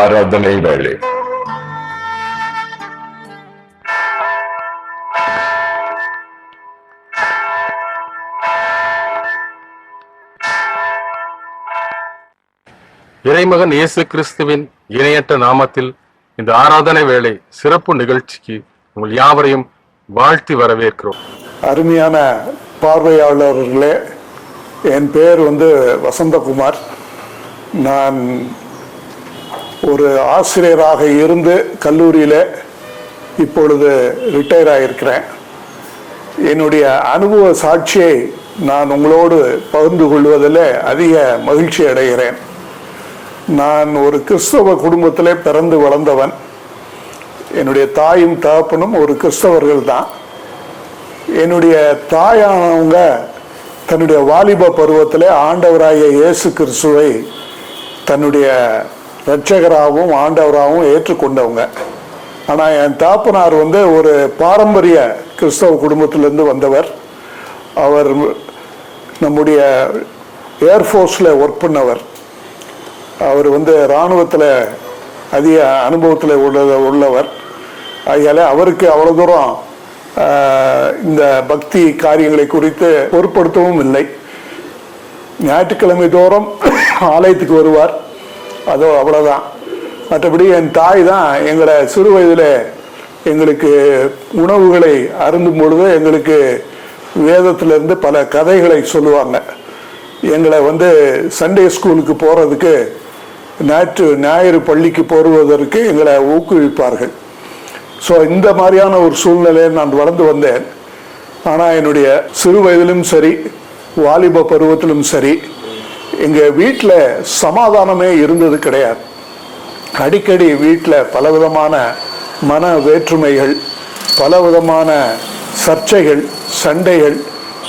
ஆராதனை வேளை. இறைமகன் இயேசு கிறிஸ்துவின் இணையற்ற நாமத்தில் இந்த ஆராதனை வேளை சிறப்பு நிகழ்ச்சிக்கு உங்கள் யாவரையும் வாழ்த்தி வரவேற்கிறோம். அருமையான பார்வையாளர்களே என் பேர் வந்து வசந்தகுமார். நான் ஒரு ஆசிரியராக இருந்து கல்லூரியில் இப்பொழுது ரிட்டையர் ஆகியிருக்கிறேன் என்னுடைய அனுபவ சாட்சியை நான் உங்களோடு பகிர்ந்து கொள்வதில் அதிக மகிழ்ச்சி அடைகிறேன். நான் ஒரு கிறிஸ்தவ குடும்பத்தில் பிறந்து வளர்ந்தவன். என்னுடைய தாயும் தகப்பனும் ஒரு கிறிஸ்தவர்கள் தான். என்னுடைய தாயானவங்க தன்னுடைய வாலிப பருவத்தில் ஆண்டவராகிய இயேசு கிறிஸ்துவை தன்னுடைய ரட்சகராகவும் ஆண்டவராகவும் ஏற்றுக்கொண்டவங்க. ஆனால் என் தாப்பனார் வந்து ஒரு பாரம்பரிய கிறிஸ்தவ குடும்பத்திலேருந்து வந்தவர். அவர் நம்முடைய ஏர்ஃபோர்ஸில் ஒர்க் பண்ணவர். அவர் வந்து இராணுவத்தில் அதிக அனுபவத்தில் உள்ள உள்ளவர். அதனால் அவருக்கு அவ்வளோ தூரம் இந்த பக்தி காரியங்களை குறித்து பொருட்படுத்தவும் இல்லை. ஞாயிற்றுக்கிழமை தோறும் ஆலயத்துக்கு வருவார். அதோ அவ்வளோதான் மற்றபடி என் தாய் தான் எங்களை சிறு வயதில் எங்களுக்கு உணவுகளை அருந்தும் பொழுது எங்களுக்கு வேதத்திலிருந்து பல கதைகளை சொல்லுவாங்க. எங்களை வந்து சண்டே ஸ்கூலுக்கு போகிறதுக்கு ஞாயிற்று ஞாயிறு பள்ளிக்கு போடுவதற்கு எங்களை ஊக்குவிப்பார்கள். ஸோ இந்த மாதிரியான ஒரு சூழ்நிலையில் நான் வளர்ந்து வந்தேன். ஆனால் என்னுடைய சிறு வயதிலும் சரி வாலிப பருவத்திலும் சரி எங்கள் வீட்டில் சமாதானமே இருந்தது கிடையாது. அடிக்கடி வீட்டில் பலவிதமான மன வேற்றுமைகள் பலவிதமான சர்ச்சைகள் சண்டைகள்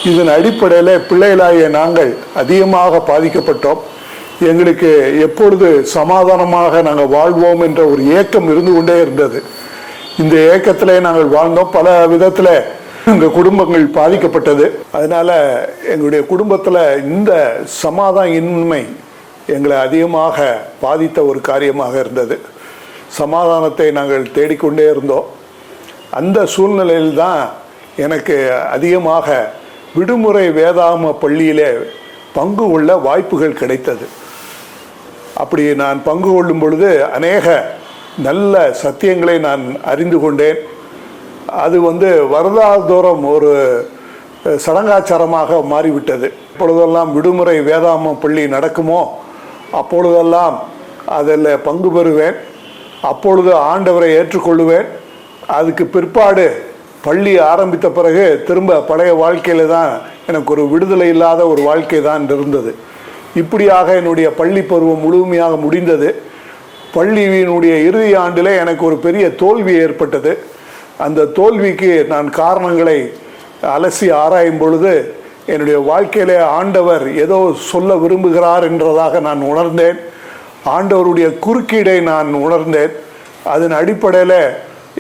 இதன் அடிப்படையில் பிள்ளைகளாகிய நாங்கள் அதிகமாக பாதிக்கப்பட்டோம். எங்களுக்கு எப்பொழுது சமாதானமாக நாங்கள் வாழ்வோம் என்ற ஒரு ஏக்கம் இருந்து கொண்டே இருந்தது. இந்த ஏக்கத்திலே நாங்கள் வாழ்ந்தோம். பல விதத்தில் எங்கள் குடும்பங்கள் பாதிக்கப்பட்டது. அதனால் எங்களுடைய குடும்பத்தில் இந்த சமாதான இன்மை எங்களை அதிகமாக பாதித்த ஒரு காரியமாக இருந்தது. சமாதானத்தை நாங்கள் தேடிக்கொண்டே இருந்தோம். அந்த சூழ்நிலையில்தான் எனக்கு அதிகமாக விடுமுறை வேதாம பள்ளியிலே பங்கு கொள்ள வாய்ப்புகள் கிடைத்தது. அப்படி நான் பங்கு கொள்ளும் பொழுது அநேக நல்ல சத்தியங்களை நான் அறிந்து கொண்டேன். அது வந்து வருடாதோறும் ஒரு சடங்காச்சாரமாக மாறிவிட்டது. இப்பொழுதெல்லாம் விடுமுறை வேதாம பள்ளி நடக்குமோ அப்பொழுதெல்லாம் அதில் பங்கு பெறுவேன். அப்பொழுது ஆண்டவரை ஏற்றுக்கொள்ளுவேன். அதுக்கு பிற்பாடு பள்ளி ஆரம்பித்த பிறகு திரும்ப பழைய வாழ்க்கையில் தான் எனக்கு ஒரு விடுதலை இல்லாத ஒரு வாழ்க்கை தான் இருந்தது. இப்படியாக என்னுடைய பள்ளி பருவம் முழுமையாக முடிந்தது. பள்ளியினுடைய இறுதி ஆண்டில் எனக்கு ஒரு பெரிய தோல்வி ஏற்பட்டது. அந்த தோல்விக்கு நான் காரணங்களை அலசி ஆராயும் பொழுது என்னுடைய வாழ்க்கையிலே ஆண்டவர் ஏதோ சொல்ல விரும்புகிறார் என்றதாக நான் உணர்ந்தேன். ஆண்டவருடைய குறுக்கீடை நான் உணர்ந்தேன். அதன் அடிப்படையில்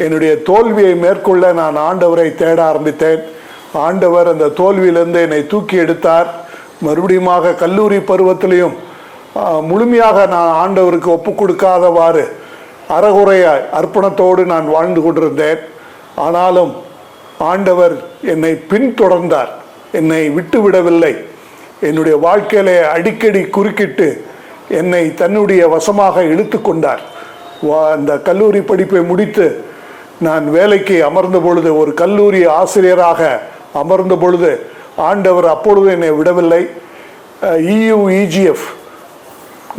என்னுடைய தோல்வியை மேற்கொள்ள நான் ஆண்டவரை தேட ஆரம்பித்தேன். ஆண்டவர் அந்த தோல்வியிலிருந்து என்னை தூக்கி எடுத்தார். மறுபடியுமாக கல்லூரி பருவத்திலையும் முழுமையாக நான் ஆண்டவருக்கு ஒப்பு கொடுக்காதவாறு அறகுறைய அர்ப்பணத்தோடு நான் வாழ்ந்து கொண்டிருந்தேன். ஆனாலும் ஆண்டவர் என்னை பின்தொடர்ந்தார். என்னை விட்டுவிடவில்லை. என்னுடைய வாழ்க்கையில அடிக்கடி குறுக்கிட்டு என்னை தன்னுடைய வசமாக இழுத்து கொண்டார். வா- அந்த கல்லூரி படிப்பை முடித்து நான் வேலைக்கு அமர்ந்த பொழுது ஒரு கல்லூரி ஆசிரியராக அமர்ந்த பொழுது ஆண்டவர் அப்பொழுது என்னை விடவில்லை. இயுஇஜிஎஃப்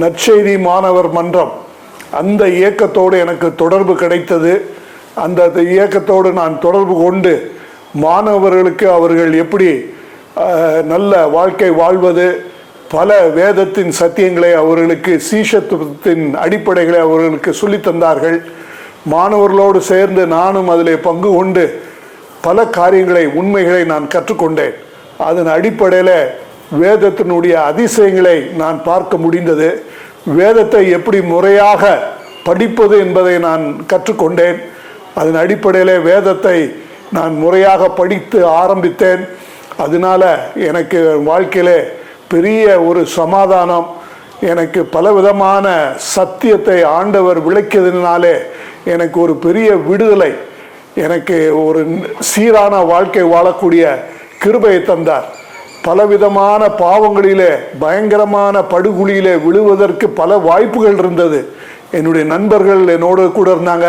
நற்செய்தி மாணவர் மன்றம் அந்த இயக்கத்தோடு எனக்கு தொடர்பு கிடைத்தது. அந்த இயக்கத்தோடு நான் தொடர்பு கொண்டு மாணவர்களுக்கு அவர்கள் எப்படி நல்ல வாழ்க்கை வாழ்வது பல வேதத்தின் சத்தியங்களை அவர்களுக்கு சீஷத்துவத்தின் அடிப்படைகளை அவர்களுக்கு சொல்லித்தந்தார்கள் மாணவர்களோடு சேர்ந்து நானும் அதில் பங்கு கொண்டு பல காரியங்களை உண்மைகளை நான் கற்றுக்கொண்டேன். அதன் அடிப்படையில் வேதத்தினுடைய அதிசயங்களை நான் பார்க்க முடிந்தது. வேதத்தை எப்படி முறையாக படிப்பது என்பதை நான் கற்றுக்கொண்டேன். அதன் அடிப்படையில் வேதத்தை நான் முறையாக படித்து ஆரம்பித்தேன். அதனால எனக்கு வாழ்க்கையிலே பெரிய ஒரு சமாதானம் எனக்கு பலவிதமான சத்தியத்தை ஆண்டவர் விளக்கியதுனாலே எனக்கு ஒரு பெரிய விடுதலை எனக்கு ஒரு சீரான வாழ்க்கை வாழக்கூடிய கிருபையை தந்தார். பலவிதமான பாவங்களிலே பயங்கரமான படுகுழியிலே விழுவதற்கு பல வாய்ப்புகள் இருந்தது. என்னுடைய நண்பர்கள் என்னோடு கூட இருந்தாங்க.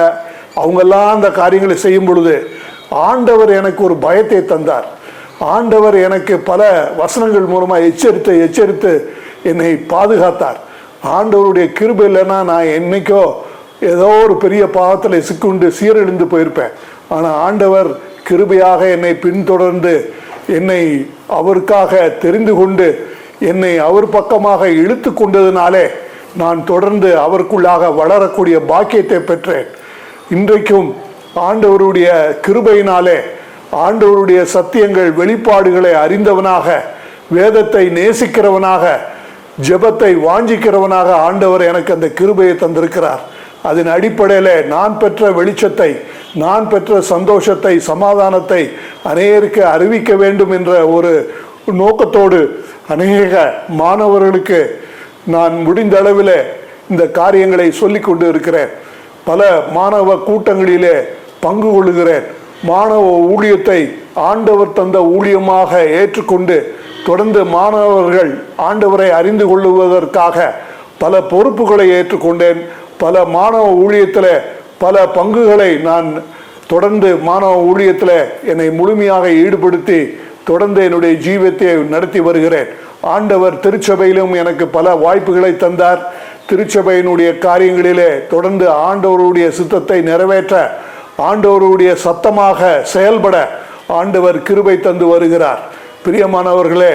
அவங்கெல்லாம் அந்த காரியங்களை செய்யும் பொழுது ஆண்டவர் எனக்கு ஒரு பயத்தை தந்தார். ஆண்டவர் எனக்கு பல வசனங்கள் மூலமாக எச்சரித்து எச்சரித்து என்னை பாதுகாத்தார். ஆண்டவருடைய கிருபை இல்லைன்னா நான் என்னைக்கோ ஏதோ ஒரு பெரிய பாவத்தில் சிக்குண்டு சீரழிந்து போயிருப்பேன். ஆனால் ஆண்டவர் கிருபையாக என்னை பின்தொடர்ந்து என்னை அவருக்காக தெரிந்து கொண்டு என்னை அவர் பக்கமாக இழுத்து கொண்டதுனாலே நான் தொடர்ந்து அவருக்குள்ளாக வளரக்கூடிய பாக்கியத்தை பெற்றேன். இன்றைக்கும் ஆண்டவருடைய கிருபையினாலே ஆண்டவருடைய சத்தியங்கள் வெளிப்பாடுகளை அறிந்தவனாக வேதத்தை நேசிக்கிறவனாக ஜெபத்தை வாஞ்சிக்கிறவனாக ஆண்டவர் எனக்கு அந்த கிருபையை தந்திருக்கிறார். அதன் அடிப்படையில் நான் பெற்ற வெளிச்சத்தை நான் பெற்ற சந்தோஷத்தை சமாதானத்தை அநேகருக்கு அறிவிக்க வேண்டும் என்ற ஒரு நோக்கத்தோடு அநேக மாணவர்களுக்கு நான் முடிந்த அளவில் இந்த காரியங்களை சொல்லிக் கொண்டு இருக்கிறேன். பல மாணவ கூட்டங்களிலே பங்கு கொள்கிறேன் மாணவ ஊழியத்தை ஆண்டவர் தந்த ஊழியமாக ஏற்றுக்கொண்டு தொடர்ந்து மாணவர்கள் ஆண்டவரை அறிந்து கொள்ளுவதற்காக பல பொறுப்புகளை ஏற்றுக்கொண்டேன். பல மாணவ ஊழியத்தில் பல பங்குகளை நான் தொடர்ந்து மாணவ ஊழியத்தில் என்னை முழுமையாக ஈடுபடுத்தி தொடர்ந்து என்னுடைய ஜீவியத்தை நடத்தி வருகிறேன். ஆண்டவர் திருச்சபையிலும் எனக்கு பல வாய்ப்புகளை தந்தார். திருச்சபையினுடைய காரியங்களிலே தொடர்ந்து ஆண்டவருடைய சித்தத்தை நிறைவேற்ற ஆண்டவருடைய சத்தமாக செயல்பட ஆண்டவர் கிருபை தந்து வருகிறார். பிரியமானவர்களே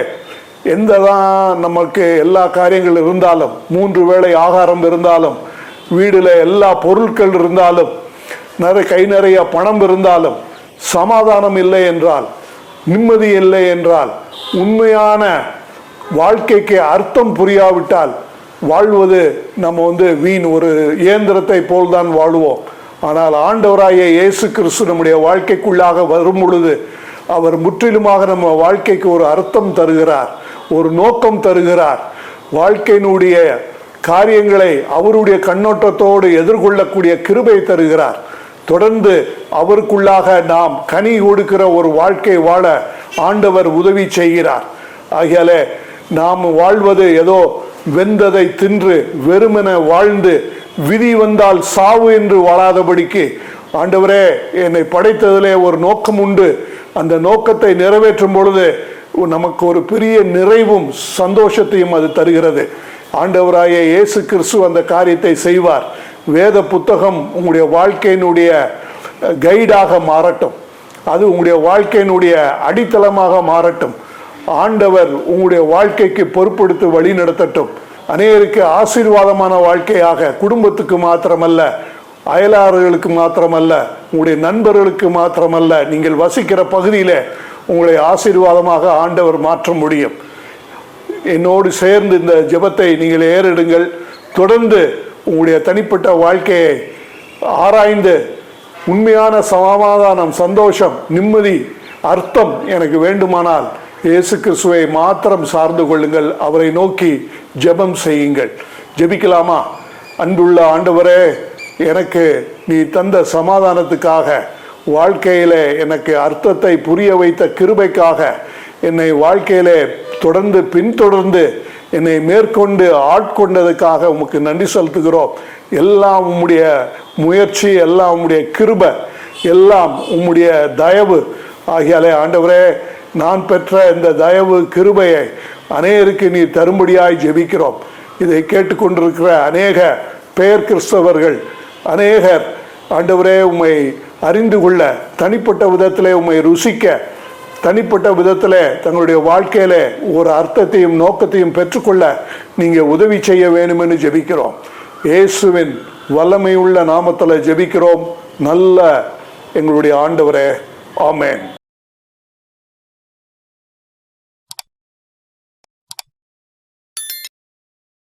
எந்ததான் நமக்கு எல்லா காரியங்கள் இருந்தாலும் மூன்று வேளை ஆகாரம் இருந்தாலும் வீடில் எல்லா பொருட்கள் இருந்தாலும் நிறைய கை நிறைய பணம் இருந்தாலும் சமாதானம் இல்லை என்றால் நிம்மதி இல்லை என்றால் உண்மையான வாழ்க்கைக்கு அர்த்தம் புரியாவிட்டால் வாழ்வது நம்ம வந்து வீண் ஒரு இயந்திரத்தை போல்தான் வாழ்வோம். ஆனால் ஆண்டவராகிய இயேசு கிறிஸ்து நம்முடைய வாழ்க்கைக்குள்ளாக வரும் பொழுது அவர் முற்றிலுமாக நம்ம வாழ்க்கைக்கு ஒரு அர்த்தம் தருகிறார் ஒரு நோக்கம் தருகிறார். வாழ்க்கையினுடைய காரியங்களை அவருடைய கண்ணோட்டத்தோடு எதிர்கொள்ளக்கூடிய கிருபை தருகிறார். தொடர்ந்து அவருக்குள்ளாக நாம் கனி கொடுக்கிற ஒரு வாழ்க்கை வாழ ஆண்டவர் உதவி செய்கிறார். ஆகையால நாம் வாழ்வது ஏதோ வெந்ததை தின்று வெறுமென வாழ்ந்து விதி வந்தால் சாவு என்று வாழாதபடிக்கு ஆண்டவரே என்னை படைத்ததிலே ஒரு நோக்கம் உண்டு. அந்த நோக்கத்தை நிறைவேற்றும் பொழுது நமக்கு ஒரு பெரிய நிறைவும் சந்தோஷத்தையும் அது தருகிறது. ஆண்டவராய இயேசு கிறிஸ்து அந்த காரியத்தை செய்வார். வேத புத்தகம் உங்களுடைய வாழ்க்கையினுடைய கைடாக மாறட்டும். அது உங்களுடைய வாழ்க்கையினுடைய அடித்தளமாக மாறட்டும். ஆண்டவர் உங்களுடைய வாழ்க்கைக்கு பொறுப்படுத்தி வழி நடத்தட்டும். அநேகருக்கு ஆசீர்வாதமான வாழ்க்கையாக குடும்பத்துக்கு மாத்திரமல்ல அயலாளர்களுக்கு மாத்திரமல்ல உங்களுடைய நண்பர்களுக்கு மாத்திரமல்ல நீங்கள் வசிக்கிற பகுதியில் உங்களை ஆசீர்வாதமாக ஆண்டவர் மாற்ற முடியும். என்னோடு சேர்ந்து இந்த ஜெபத்தை நீங்கள் ஏறிடுங்கள். தொடர்ந்து உங்களுடைய தனிப்பட்ட வாழ்க்கையை ஆராய்ந்து உண்மையான சமாதானம் சந்தோஷம் நிம்மதி அர்த்தம் எனக்கு வேண்டுமானால் இயேசு கிறிஸ்துவை மாத்திரம் சார்ந்து கொள்ளுங்கள். அவரை நோக்கி ஜெபம் செய்யுங்கள். ஜெபிக்கலாமா? அன்புள்ள ஆண்டவரே எனக்கு நீ தந்த சமாதானத்துக்காக வாழ்க்கையிலே எனக்கு அர்த்தத்தை புரிய வைத்த கிருபைக்காக என்னை வாழ்க்கையிலே தொடர்ந்து பின்தொடர்ந்து என்னை மேற்கொண்டு ஆட்கொண்டதுக்காக உமக்கு நன்றி செலுத்துகிறோம். எல்லாம் உம்முடைய முயற்சி எல்லாம் உம்முடைய கிருபை எல்லாம் உம்முடைய தயவு. ஆகியாலே ஆண்டவரே நான் பெற்ற இந்த தயவு கிருபையை அநேகருக்கு நீ தரும்படியாய் ஜெபிக்கிறோம். இதை கேட்டுக்கொண்டிருக்கிற அநேக பெயர் கிறிஸ்தவர்கள் அநேகர் ஆண்டவரே உம்மை அறிந்து கொள்ள தனிப்பட்ட விதத்திலே உம்மை ருசிக்க தனிப்பட்ட விதத்தில் தங்களுடைய வாழ்க்கையில் ஒரு அர்த்தத்தையும் நோக்கத்தையும் பெற்றுக்கொள்ள நீங்கள் உதவி செய்ய வேணுமென்னு ஜெபிக்கிறோம். இயேசுவின் வல்லமையுள்ள நாமத்தில் ஜெபிக்கிறோம். நல்ல எங்களுடைய ஆண்டவரே. ஆமேன்.